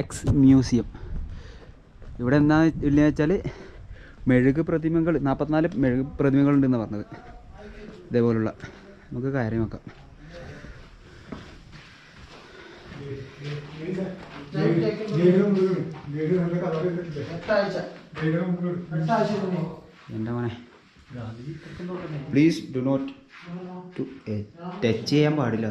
Ax museum ഇവിടെ എന്താ ഇല്ലെന്ന് വെച്ചാൽ മെഴുക് പ്രതിമകൾ നാൽപ്പത്തിനാല് മെഴുക് പ്രതിമകളുണ്ടെന്ന് പറഞ്ഞത്. ഇതേപോലുള്ള. നമുക്ക് കാര്യം നോക്കാം. എന്റെ മോനെ. പ്ലീസ് ഡു നോട്ട് ടച്ച് ചെയ്യാൻ പാടില്ല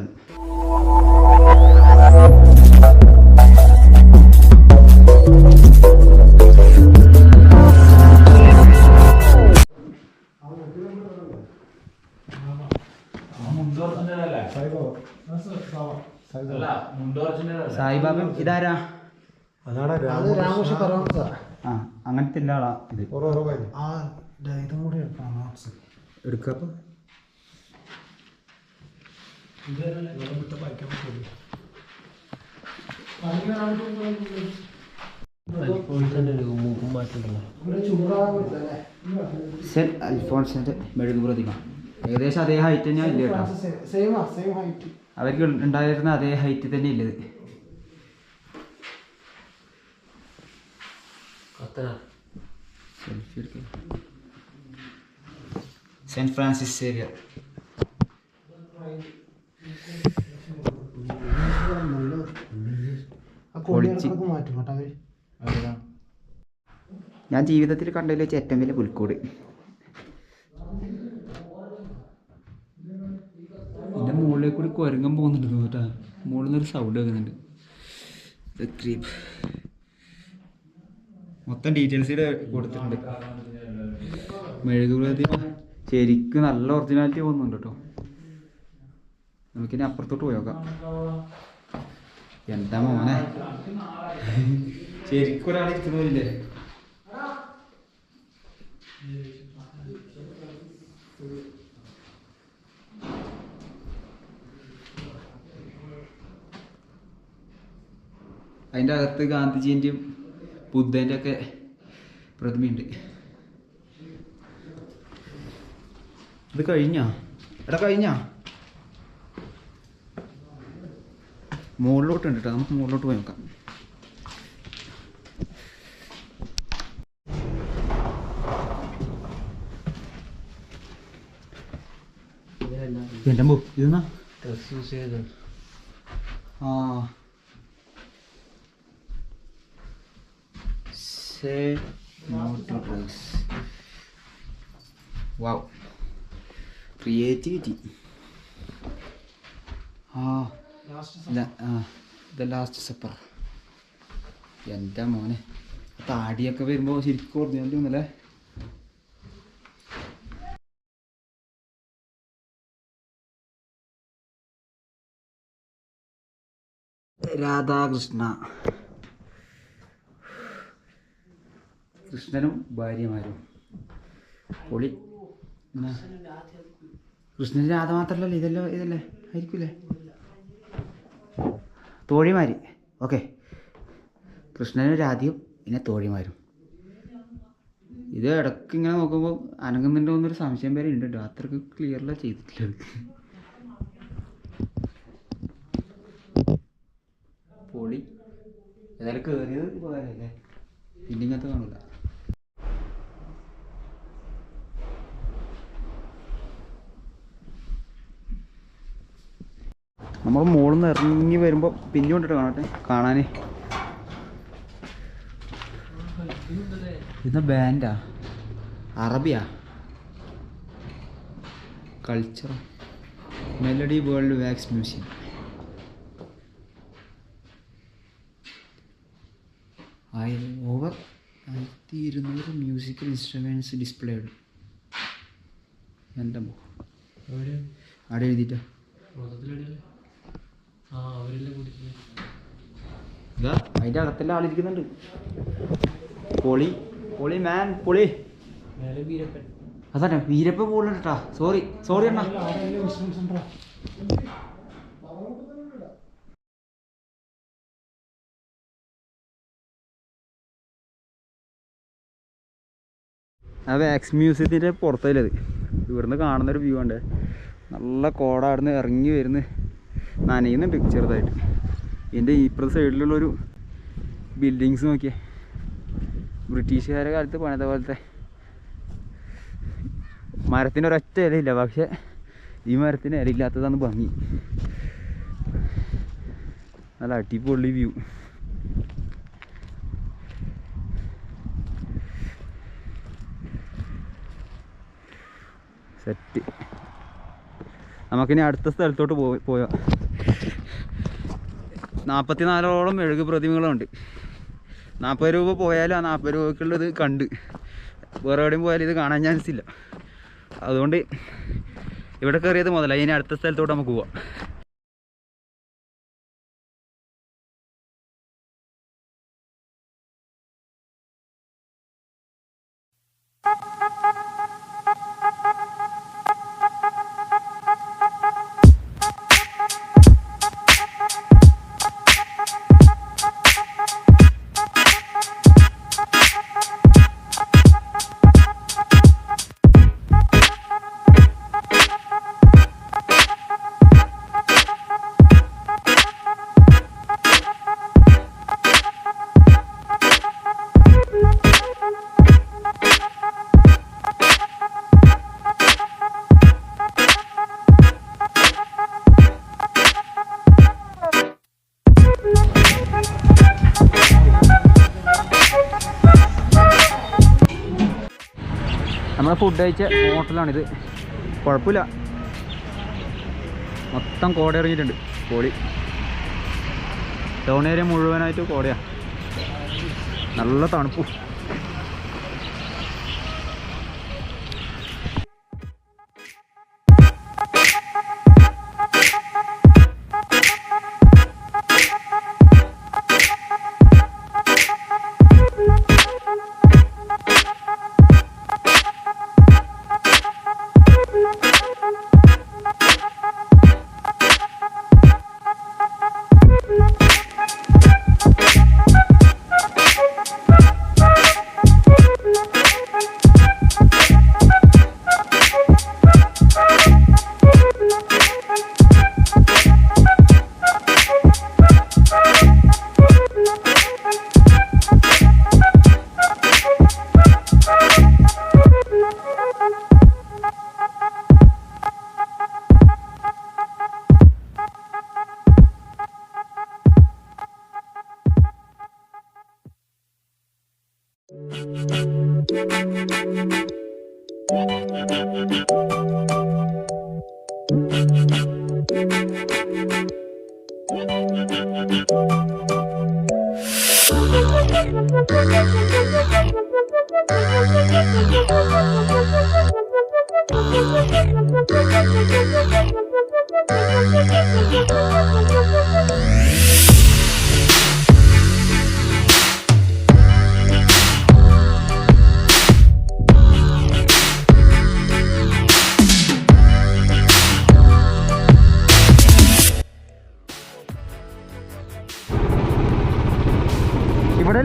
അത്. സായിബാബ ഇതാരാ? അതാണ് അത് രാമകൃഷ്ണ പരമഹംസ ആ അങ്ങനത്തെ ഇല്ല ആളാ ഇത്. ഓരോ ഓരോ കാര്യം ആ ഇതും കൂടി എടുക്കണം നോട്ട്സ് അൽഫോൺസിന്റെ മെഴുകു പ്രതിമ ഏകദേശം അതേ ഹൈറ്റ് തന്നെയാണ് ഇല്ല കേട്ടോ സെയിം ഹൈറ്റ് അവർക്ക് ഉണ്ടായിരുന്ന അതേ ഹൈറ്റ് തന്നെ ഇല്ലത് സെൽഫി എടുക്കാം. സെന്റ് ഫ്രാൻസിസ് സേവിയർ ഞാൻ ജീവിതത്തിൽ കണ്ടതിൽ വെച്ച് ഏറ്റവും വലിയ പുൽക്കൂട് എന്റെ മുകളിലേക്ക് കൂടി കുരങ്ങൻ പോകുന്നുണ്ട് കേട്ടോ. മുകളിൽ നിന്നൊരു സൗണ്ട് കേൾക്കുന്നുണ്ട്. മൊത്തം ഡീറ്റെയിൽസ് കൊടുത്തിട്ടുണ്ട്. മെഴുക് പ്രതിമ ശരിക്കും നല്ല ഒറിജിനാലിറ്റി പോകുന്നുണ്ട് കേട്ടോ. നമുക്കിനി അപ്പുറത്തോട്ട് പോയി നോക്കാം. എന്താ മോനെ? ശരിക്കും ഒരാൾ ഇരിക്കുന്നവരില്ലേ അതിന്റെ അകത്ത് ഗാന്ധിജീന്റെയും ബുദ്ധന്റെ ഒക്കെ പ്രതിമയുണ്ട്. ഇത് കഴിഞ്ഞാ? എടാ കഴിഞ്ഞാ? മുകളിലോട്ട് ഉണ്ട് കേട്ടോ നമുക്ക് മുകളിലോട്ട് പോയി നോക്കാം. എന്റെ ബുക്ക് ഇതെന്നാ? ആ. Say no to drugs. Wow. Creativity. ആ ദ ലാസ്റ്റ് സപ്പർ എന്റെ മോനെ താടിയൊക്കെ വരുമ്പോൾ ശരിക്കും ഓർമ്മ ഒന്നല്ലേ രാധാകൃഷ്ണ കൃഷ്ണനും ഭാര്യമാരും. പൊളി. കൃഷ്ണൻ രാധ മാത്രല്ലല്ലോ ഇതല്ലോ ഇതല്ലേ ആയിരിക്കൂലേ? തോഴിമാരി. ഓക്കെ. കൃഷ്ണനും രാധയും പിന്നെ തോഴിമാരും. ഇത് ഇടയ്ക്ക് ഇങ്ങനെ നോക്കുമ്പോൾ അനങ്ങുന്നുണ്ടോ എന്നൊരു സംശയം വരെ ഉണ്ട് കേട്ടോ അത്രയ്ക്ക് ക്ലിയർലാ ചെയ്തിട്ടില്ല പൊളി. ഏതായാലും കയറിയത് ഉപകാരമല്ലേ പിന്നെ ഇങ്ങനത്തെ കാണില്ല നമ്മൾ മുകളിൽ നിന്ന് ഇറങ്ങി വരുമ്പോൾ പിന്നെ കൊണ്ടിട്ട് കാണട്ടെ. കാണാന്. ഇന്ന് ബാൻഡാ അറബിയാ? Culture melody world wax museum ആയി ഓവർ ആയിരത്തി ഇരുന്നൂറ് മ്യൂസിക്കൽ ഇൻസ്ട്രുമെന്റ്സ് ഡിസ്പ്ലേഡ് എന്റെ എന്താ അവിടെ എഴുതിയിട്ടോ? ഇതാ. അകത്തല്ല ആളിരിക്കുന്നുണ്ട്. പൊളി പൊളി മാൻ പൊളി. അതന്നെ വീരപ്പ പോലെട്ടാ സോറി സോറി അണ്ണാ. ആ വാക്സ് മ്യൂസിയത്തിന്റെ പുറത്തല്ലത് ഇവിടുന്ന് കാണുന്നൊരു വ്യൂ ഉണ്ട് നല്ല കോട അവിടുന്ന് ഇറങ്ങി വരുന്ന നനയുന്നുണ്ട് ചെറുതായിട്ട്. ഇതിന്റെ ഇപ്പുറത്തെ സൈഡിലുള്ളൊരു ബിൽഡിങ്സ് നോക്കിയേ. ബ്രിട്ടീഷുകാരുടെ കാലത്ത് പണിത പോലത്തെ മരത്തിന്റെ ഒരൊറ്റ ഇലയില്ല പക്ഷെ ഈ മരത്തിന് ഇലയില്ലാത്തതാണ് ഭംഗി. നല്ല അടിപൊളി വ്യൂ സെറ്റ് നമുക്കിനി അടുത്ത സ്ഥലത്തോട്ട് പോയി പോയോ നാൽപ്പത്തിനാലോളം മെഴുക് പ്രതിമകളുണ്ട്. നാൽപ്പത് രൂപ പോയാലും ആ നാൽപ്പത് രൂപയ്ക്കുള്ളത് കണ്ട്. വേറെ എവിടെയും പോയാലും ഇത് കാണാൻ ചാൻസ് ഇല്ല. അതുകൊണ്ട് ഇവിടെ കയറിയത് മുതലായി. ഇനി അടുത്ത സ്ഥലത്തോട്ട് നമുക്ക് പോവാം. ഫുഡ് കഴിച്ച ഹോട്ടലാണിത്. കുഴപ്പമില്ല. മൊത്തം കോട ഇറങ്ങിയിട്ടുണ്ട്. കോളി ടൗൺ ഏരിയ മുഴുവനായിട്ട് കോടയാണ് നല്ല തണുപ്പും. ഇവിടെ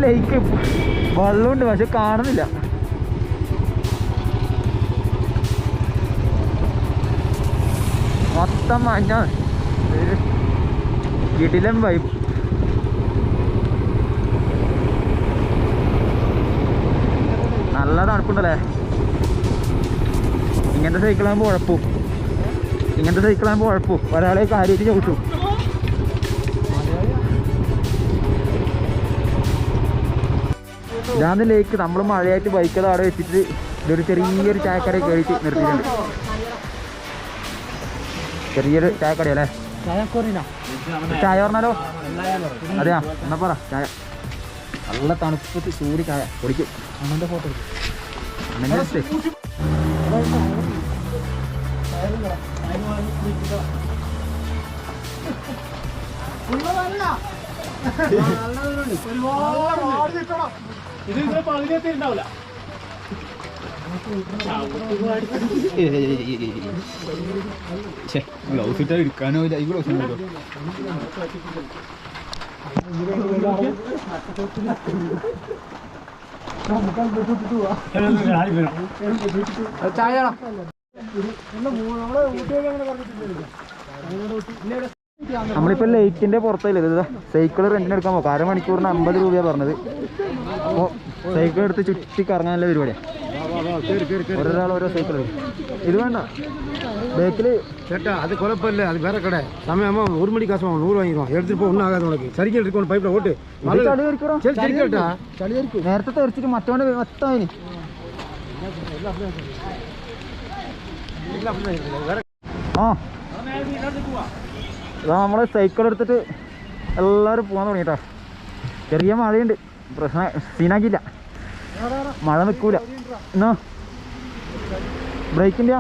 ലേക്ക് വെള്ളമുണ്ട് പക്ഷെ കാണുന്നില്ല. മൊത്തം മഞ്ഞ കിടിലം വൈബ് നല്ല തണുപ്പുണ്ടല്ലേ? ഇങ്ങനത്തെ സൈക്കിളാകുമ്പോൾ ഉഴപ്പും. ഇങ്ങനത്തെ സൈക്കിളാകുമ്പോൾ ഉഴപ്പും. ഒരാളെ കാര്യമായിട്ട് ചവിട്ടും ഇതാണ് ലേക്ക് നമ്മൾ മഴയായിട്ട് ബൈക്കത് അവിടെ വെച്ചിട്ട് ഇതൊരു ചെറിയൊരു ചായക്കട കയറിയിട്ട് നിർത്തിയിട്ടുണ്ട്. ചെറിയൊരു ചായക്കട അല്ലേ? ചായ പറഞ്ഞാലോ? അതെയാ? എന്നാ പറ ചായ. നല്ല തണുപ്പത്ത് ചൂടി ചായ. കുടിക്കും. അണ്ണന്റെ ഫോട്ടോ അണ്ണന്റെ ഗ്ലൗസ് ഇട്ടാ എടുക്കാനോ ഈ ഗ്ലൗസ് ഉണ്ടല്ലോ ചായ നമ്മളിപ്പോൾ ലേക്കിൻ്റെ പുറത്തല്ലേ ഇത് സൈക്കിൾ റെൻറ്റിന് എടുക്കാൻ പോകും അരമണിക്കൂറിന് അമ്പത് രൂപയാണ് പറഞ്ഞത് അപ്പോൾ സൈക്കിൾ എടുത്ത് ചുറ്റി കറങ്ങാനുള്ള പരിപാടിയാണ് ഒരാൾ ഓരോ സൈക്കിൾ എടുക്കും ഇത് വേണ്ട ബേക്കിൽ சேட்டா அது குழப்பம் இல்லை அது வேற கடை சமயமா ஒரு மணி காசு நூறு வாங்கிடுவோம் எடுத்துட்டு போ ஒன்றும் ஆகாது உனக்கு சரிக்கல் இருக்கு பைப்பில் ஓட்டு ചളി കയറിക്കോ சரி சரிக்கட்டா சளி இருக்கு നേരത്തെ തെറിച്ചിട്ട് മറ്റവൻ്റെ മൊത്തം അതിന് ആ ഇതാ നമ്മൾ സൈക്കിൾ എടുത്തിട്ട് എല്ലാവരും പോകാൻ തുടങ്ങിട്ടോ. ചെറിയ മഴയുണ്ട്. പ്രശ്നം സീനാക്കിയില്ല മഴ നിൽക്കൂല എന്നാ ബ്രേക്കിന്റെ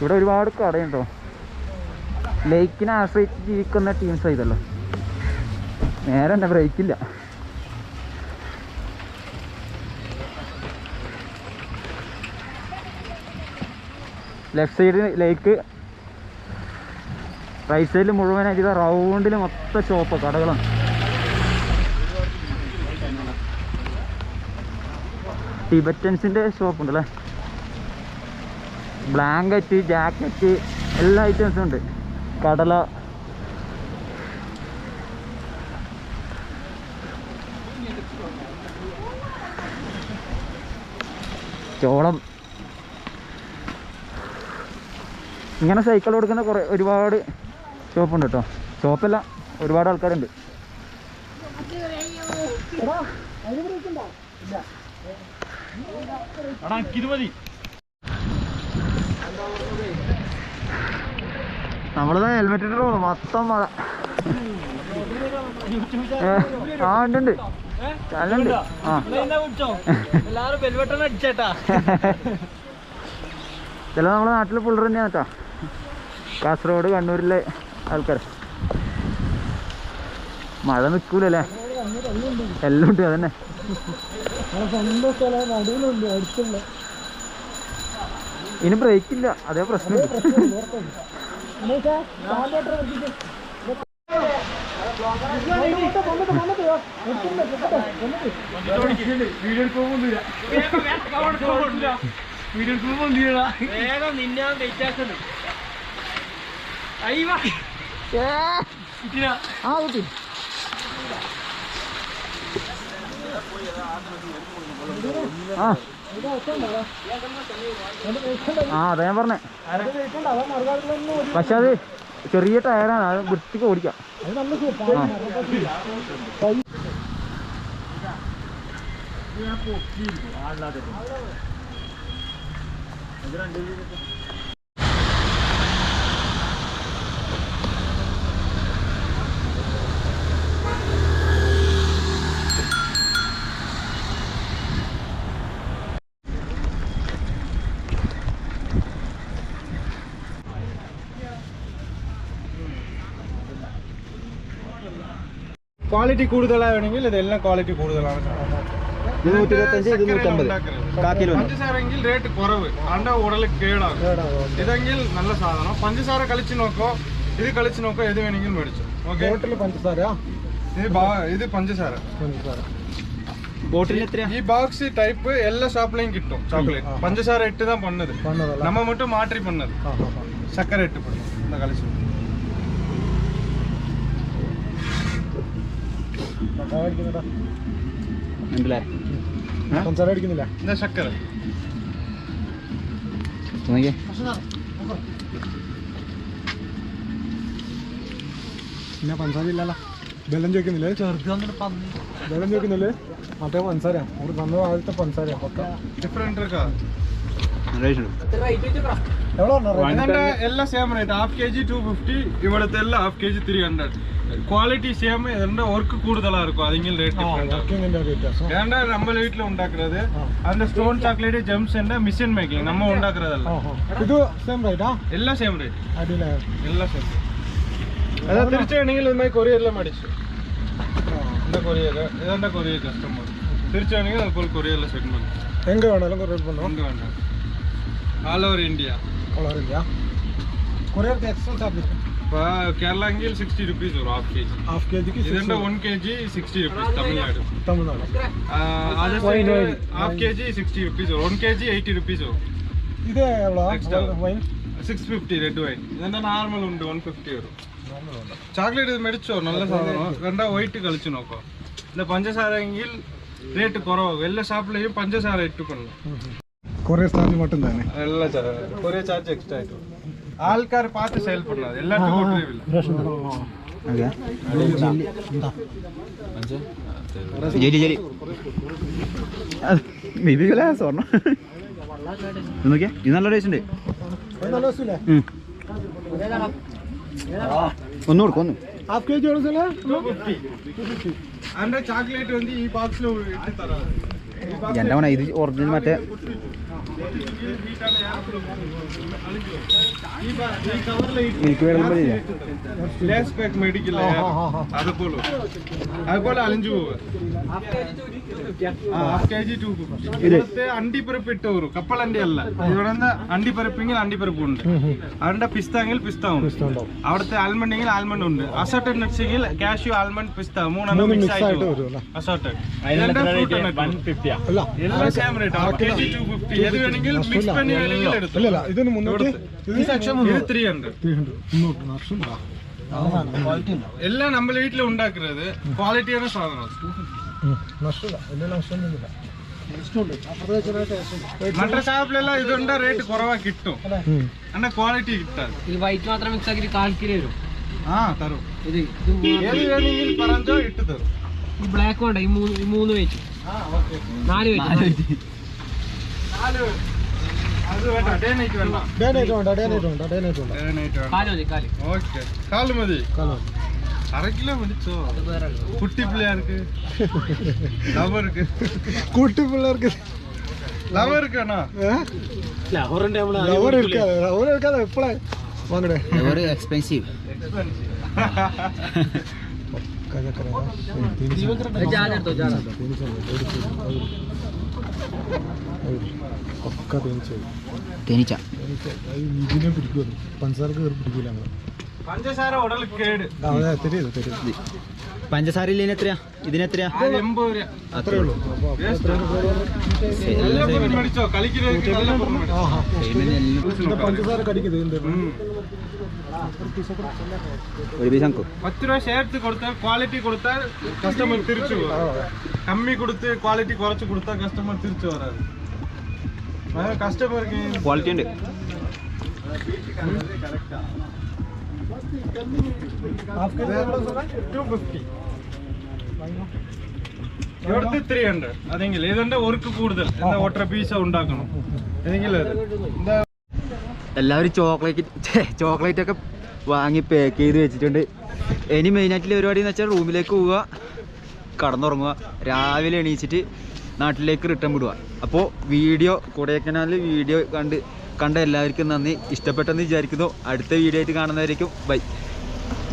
ഇവിടെ ഒരുപാട് കടയുണ്ടോ? ലേക്കിനെ ആശ്രയിച്ച് ജീവിക്കുന്ന ടീംസ് ഇതല്ലോ നേരെ തന്നെ ബ്രേക്കില്ല ലെഫ്റ്റ് സൈഡിൽ ലേക്ക്. റൈറ്റ് സൈഡിൽ മുഴുവനായിട്ട് റൗണ്ടിൽ മൊത്തം ഷോപ്പ് കടകളാണ്. ടിബറ്റൻസിന്റെ ഷോപ്പ് ഉണ്ടല്ലേ? ബ്ലാങ്കറ്റ് ജാക്കറ്റ് എല്ലാ ഐറ്റംസും ഉണ്ട്. കടല. ചോളം. ഇങ്ങനെ സൈക്കിൾ കൊടുക്കുന്ന കുറേ ഒരുപാട് ഷോപ്പുണ്ട് കേട്ടോ ഷോപ്പല്ല ഒരുപാട് ആൾക്കാരുണ്ട്. നമ്മളിതാ ഹെൽമെറ്റ് ഇട്ടോ മൊത്തം മഴ. ആ ഉണ്ട് ആ. ചില നമ്മളെ നാട്ടിൽ പുള്ളർ തന്നെയാണ് കേട്ടോ കാസർഗോഡ് കണ്ണൂരിലെ ആൾക്കാർ. മഴ നിൽക്കൂലല്ലേ എല്ലാം ഉണ്ട് അതന്നെ. ഇനി ബ്രേക്ക് ഇല്ല അതേ പ്രശ്നമില്ല വേഗം നിന്നെ വെയിറ്റാക്കുന്നു അയ്യ ആ Ah, ആ. ആ അതാ ഞാൻ പറഞ്ഞേ. പക്ഷെ അത് ചെറിയ ടയറാണ്. അത് വൃത്തിക്ക് ഓടിക്കാം. ആ. குவாலிட்டி கூடுதலாக வேணுங்கில் இது எல்லாம் குவாலிட்டி கூடுதலான இருநூத்தி இருபத்தஞ்சு இருநூத்தி ஐம்பது ரேட்டு குறவு அண்டா உடலுக்கு கேடாகும் இதெங்கில் நல்ல சாதனம் பஞ்சசார கழிச்சு நோக்கம் இது கழிச்சு நோக்கம் எது வேணுங்கில் மேடிச்சு ஓகே ஹோட்டல் இது பா இது பஞ்சசார பஞ்சசார ഈ ബോക്സ് ടൈപ്പ് എല്ലാ ഷോപ്പിലെയും കിട്ടും ചോക്ലേറ്റ് പഞ്ചസാര ഇട്ട് തന്നെ പണ്ണത് നമ്മ മറ്റും മാറ്റി പണ്ണത് ശർക്കര ഇട്ട് പണ്ണത് കളിച്ചു എല്ലാ same rate half K G two fifty ഇവിടുത്തെ എല്ലാം half K G three hundred quality same இதுனா ஒர்க் கூடுதலா இருக்கும். அதுங்க ரேட் ஏன்னா நம்ம வீட்ல உண்டாக்குறது. அந்த ஸ்டோன் சாக்லேட் ஜெம்ஸ் என்ன? மிஷின் மேக்கிங் நம்ம உண்டாக்குறதல்ல. இது சேம் ரேட்டா எல்லாம் சேம் ரேட் அடில எல்லாம் சேம் அதான் திருச்சி நீங்கள் இது மாதிரி கொரியர்ல மாடிச்சு இந்த கொரியர் இதான் கொரியர் கஸ்டமர் திருச்சி நீங்கள் அது போல் கொரியர்ல செட் பண்ணு. எங்க வேணாலும் கொரியர் பண்ணுவோம் எங்க வேண்டாம் all over India all over India courier extra charge இப்போ கேரளாங்கில் சிக்ஸ்டி ருபீஸ் வரும் ஹாஃப் கேஜி ஹாஃப் கேஜிக்கு இதுண்ட one KG sixty rupees Tamil Nadu Tamil Nadu அது ஹாஃப் கேஜி சிக்ஸ்டி ருபீஸ் வரும் ஒன் கேஜி எயிட்டி ருபீஸ் வரும் இது எவ்வளோ next six fifty red wine இதுண்டா normal உண்டு ஒன் ஃபிஃப்டி வரும் சாக்லேட் இது மெடிச்சோ நல்ல സാധനം ரெண்டா ஒயிட்டு கழிச்சு நோக்கம் இந்த പഞ്ചസാരയെങ്കിൽ റേറ്റ് കുറവാകും എല്ലാ ഷാപ്പിലെയും പഞ്ചസാര ഇട്ട് കൊള്ളു കൊറിയർ ചാർജ് മട്ടും തന്നെ എല്ലാ ചാർജ് കൊറിയർ ചാർജ് എക്സ്ട്രാ ആയിട്ട് ಆಲ್ಕಾರ್ ಪಾತ್ರ ಸೇಲ್ ಪಡ್ನದು ಎಲ್ಲರಿಗೂ ಕೊಟ್ಟಿರಲಿಲ್ಲ ഓക്കെ ജെലി ജെലി ബേബികളെ സ്വർണ്ണം ഇത് നോക്കിയാ ഇത് നല്ല ടേസ്റ്റ് ഉണ്ട് നല്ല രസമില്ലേ ഉം. ഒന്ന് കൊടുക്കും ഒന്ന് ഹാഫ് കെ ജി കൊടുക്കില്ല ಅಂದ್ರೆ ಚಾಕ್ಲೇಟ್ ಒಂದು ಈ ಬಾಕ್ಸ್ ಇಟ್ಟಿರ್ತಾರ എന്റെ മണ ഇത് ഒറിജിനൽ മറ്റേ അതുപോലെ അലിഞ്ചു പോവുക. ഇവിടുത്തെ അണ്ടിപ്പരിപ്പ് ഇട്ടോറു കപ്പളണ്ടി അല്ല. ഇവിടെ അണ്ടിപ്പരപ്പെങ്കിൽ അണ്ടിപ്പരപ്പ് ഉണ്ട്. അവരുടെ പിസ്താങ്കിൽ പിസ്ത അവിടുത്തെ ആൽമണ്ട് എങ്കിൽ ആൽമണ്ട് ഉണ്ട്. അസോട്ടഡ് നട്സ് എങ്കിൽ കാഷ്യൂ ആൽമണ്ട് പിസ്ത. മൂന്നെണ്ണം മിക്സ് ആയിട്ട് എല്ലാം നമ്മൾ വീട്ടിൽ ഉണ്ടാക്കുന്നത് ക്വാളിറ്റിയാണ് സാധനം. നഷ്ടമില്ല വലിയ നഷ്ടമൊന്നുമില്ല മറ്റേ ഷാപ്പിലെല്ലാം ഇതുണ്ട് റേറ്റ് കുറവാ കിട്ടും അന്ന ക്വാളിറ്റി കിട്ടാൻ ഇത് വൈറ്റ് മാത്രം മിക്സ് ആക്കി കാൽ കിലോ വരും ആ തരും ഇത് ഇത് ഏത് വേണമെങ്കിൽ പറഞ്ഞോ ഇട്ട് തരും ഈ ബ്ലാക്ക് വേണ്ട ഈ മൂന്ന് ഈ മൂന്ന് വെച്ച് നാല് വെച്ച് നാല് അത് വേണ്ട ഡേ നൈറ്റ് വേണ്ട ഡേ നൈറ്റ് വേണ്ട ഡേ നൈറ്റ് വേണ്ട ഡേ നൈറ്റ് വേണ്ട ഡേ നൈറ്റ് വേണ്ട കാൽ മതി കാൽ ഓക്കെ കാല് മതി കാലം അര കിലോ മേടിച്ചോ അത് വേറെ ഉള്ളു. കുട്ടി പിള്ളേർക്ക് ലവർക്ക് കുട്ടി പിള്ളേർക്ക് ലവർക്ക് അണ്ണാ ലവർ എടുക്കാതെ ലവർ എടുക്കാതെ എപ്പോഴേ വാങ്ങടേ ഒരു എക്സ്പെൻസീവ് അത് ജാല എടുത്തോ ജാല ഒക്കെ തേനിച്ചു തേനീച്ച ഇതിനെ പിടിക്കുമല്ലോ പഞ്ചസാര കയറി പിടിക്കൂല ഞങ്ങൾ പഞ്ചസാര ഉടൽ കേട്. പഞ്ചസാര എത്രയാ? ഇതിനെത്രയാ? അത്രേ ഉള്ളൂ. ഒരു പീസ് നമുക്ക് പത്ത് രൂപ ചേർത്ത് കൊടുത്താൽ ക്വാളിറ്റി കൊടുത്താൽ കസ്റ്റമർ തിരിച്ചു കമ്മി കൊടുത്ത് ക്വാളിറ്റി കുറച്ച് കൊടുത്താൽ കസ്റ്റമർ തിരിച്ചു വരാറ്. കസ്റ്റമർക്ക് ക്വാളിറ്റി ഉണ്ട്. ടു ഫിഫ്റ്റി ഇവിടുത്തെ ത്രീ ഹൺഡ്രഡ് അതെങ്കിൽ ഇതെന്റെ വർക്ക് കൂടുതൽ. എന്താ ഓട്ടർ പീസ ഉണ്ടാക്കണം? ഏതെങ്കിലും എന്താ? എല്ലാവരും ചോക്ലേറ്റ് ചോക്ലേറ്റ് ഒക്കെ വാങ്ങി പാക്ക് ചെയ്ത് വെച്ചിട്ടുണ്ട്. ഇനി മെയിനായിട്ടുള്ള പരിപാടി എന്ന് വെച്ചാൽ റൂമിലേക്ക് പോവുക കടന്നുറങ്ങുക രാവിലെ എണീച്ചിട്ട് നാട്ടിലേക്ക് റിട്ടേൺ വിടുക. അപ്പോൾ വീഡിയോ കൊടൈക്കനാലിൽ വീഡിയോ കണ്ട് കണ്ട എല്ലാവർക്കും നന്ദി ഇഷ്ടപ്പെട്ടെന്ന് വിചാരിക്കുന്നു അടുത്ത വീഡിയോ ആയിട്ട് കാണുന്നവരേക്കും ബൈ